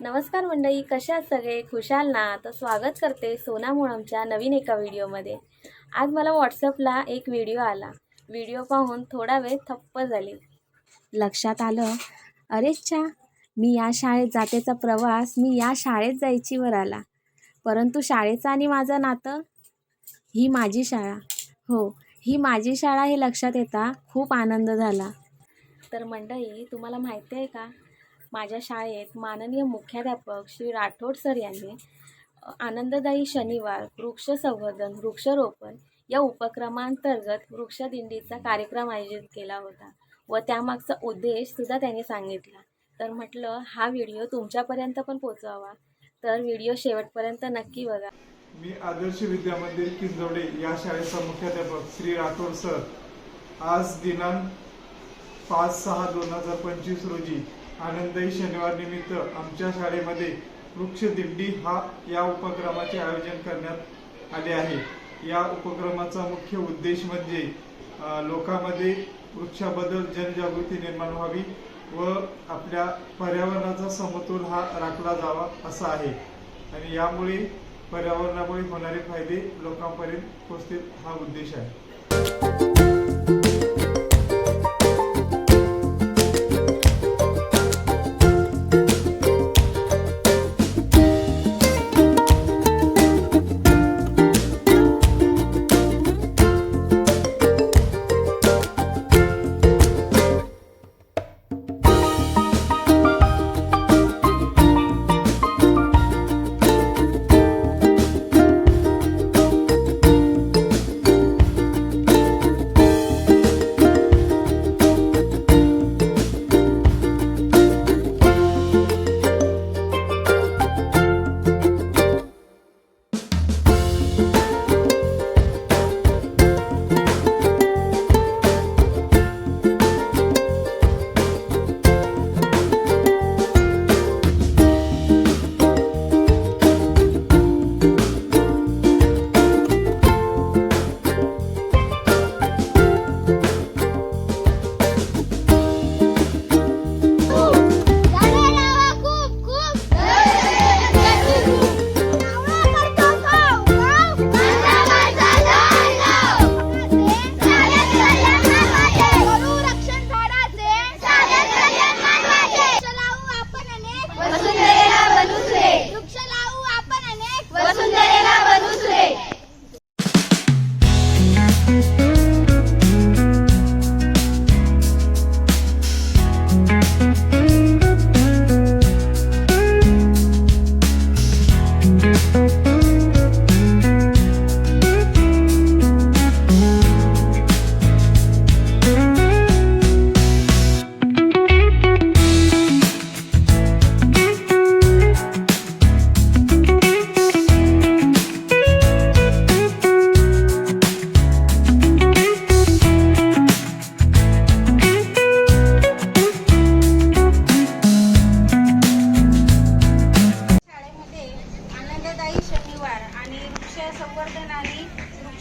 नमस्कार मंडळी कशा आहात सगळे? खुशाल ना? तर स्वागत करते सोना मोळमच्या नवीन एका व्हिडिओमध्ये. आज मला व्हॉट्सअपला एक व्हिडिओ आला. व्हिडिओ पाहून थोडा वेळ थप्प झाली. लक्षात आलं? अरेच्छा मी या शाळेत जातेचा प्रवास मी या शाळेत जायची वर आला. परंतु शाळेचं आणि माझं नातं? ही माझी शाळा. हो ही माझी शाळा हे लक्षात येता खूप आनंद झाला. तर मंडळी तुम्हाला माहिती आहे का? माझ्या शाळेत माननीय मुख्याध्यापक श्री राठोड सर यांनी आनंददायी शनिवार वृक्ष संवर्धन वृक्षारोपण या उपक्रमांतर्गत वृक्षदिंडीचा कार्यक्रम आयोजित केला होता व त्यामागचा उद्देश सुद्धा त्यांनी सांगितला. तर म्हटलं हा व्हिडिओ तुमच्यापर्यंत पण पोचवावा. तर व्हिडिओ शेवटपर्यंत नक्की बघा. मी आदर्श विद्या मंदिर किंजवडे या शाळेचा मुख्याध्यापक श्री राठोड सर. आज दिनांक पाच सहा दोन हजार पंचवीस रोजी आनंदही शनिवार निमित्त आमच्या शाळेमध्ये वृक्ष दिंडी हा या उपक्रमाचे आयोजन करण्यात आले आहे. या उपक्रमाचा मुख्य उद्देश म्हणजे लोकांमध्ये वृक्षाबद्दल जनजागृती निर्माण व्हावी व आपल्या पर्यावरणाचा समतोल हा राखला जावा असा आहे. आणि यामुळे पर्यावरणामुळे होणारे फायदे लोकांपर्यंत पोचतील हा उद्देश आहे.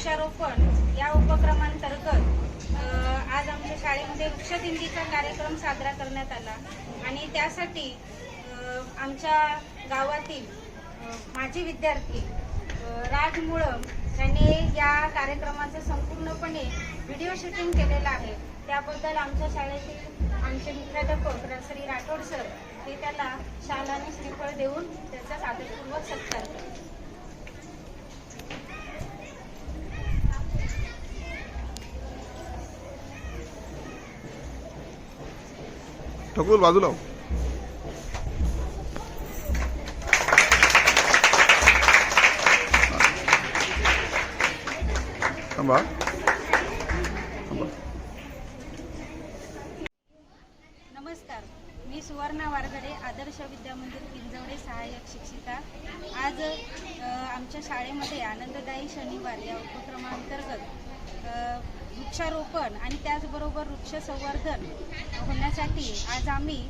वृक्षारोपण या उपक्रमांतर्गत आज आमच्या शाळेमध्ये वृक्षदिंडीचा कार्यक्रम साजरा करण्यात आला. आणि त्यासाठी आमच्या गावातील माजी विद्यार्थी राज मुळम यांनी या कार्यक्रमाचं संपूर्णपणे व्हिडिओ शूटिंग केलेलं आहे. त्याबद्दल आमच्या शाळेतील आमचे मुख्याध्यापक श्री राठोड सर ते त्याला शालाने श्रीफळ देऊन त्याचा सादरपूर्वक सत्कार करतात ठकूल बाजूला हो. थांबा. नमस्कार. मी सुवर्णा वारगडे आदर्श विद्यामंदिर किंजवडे सहाय्यक शिक्षिका. आज आमच्या शाळेमध्ये आनंददायी शनिवार या उपक्रमांतर्गत वृक्षारोपण आणि त्याचबरोबर वृक्ष संवर्धन होण्यासाठी आज आम्ही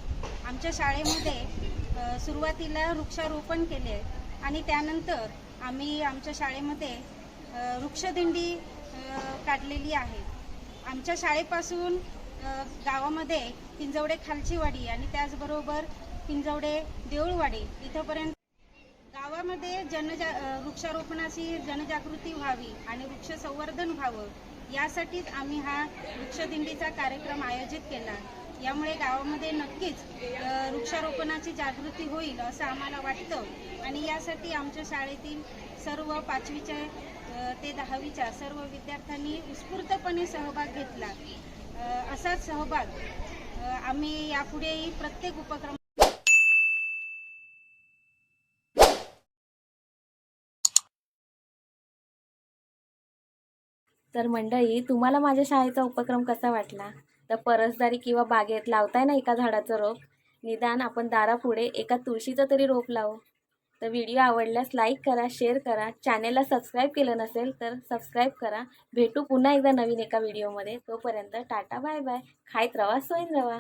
आमच्या शाळेमध्ये सुरुवातीला वृक्षारोपण केले आणि त्यानंतर आम्ही आमच्या शाळेमध्ये वृक्षदिंडी काढलेली आहे. आमच्या शाळेपासून गावामध्ये पिंजवडे खालची वाडी आणि त्याचबरोबर पिंजवडे देऊळवाडी इथंपर्यंत गावामध्ये जनजा वृक्षारोपणाची जनजागृती व्हावी आणि वृक्ष संवर्धन व्हावं यासाठीच आम्ही हा वृक्षदिंडीचा कार्यक्रम आयोजित केला. यामुळे गावामध्ये नक्कीच वृक्षारोपणाची जागृती होईल असं आम्हाला वाटतं. आणि यासाठी आमच्या शाळेतील सर्व पाचवीच्या ते दहावीच्या सर्व विद्यार्थ्यांनी उत्स्फूर्तपणे सहभाग घेतला. असाच सहभाग आम्ही यापुढेही प्रत्येक उपक्रम तर मंडळी तुम्हाला माझ्या शाळेचा उपक्रम कसा वाटला? तर परसदारी किंवा बागेत लावताय ना एका झाडाचं रोप? निदान आपण दारापुढे एका तुळशीचं तरी रोप लावू. तर व्हिडिओ आवडल्यास लाईक करा शेअर करा. चॅनेलला सबस्क्राईब केलं नसेल तर सबस्क्राईब करा. भेटू पुन्हा एकदा नवीन एका व्हिडिओमध्ये. तोपर्यंत टाटा बाय बाय. खायत रवा सोयीन रवा.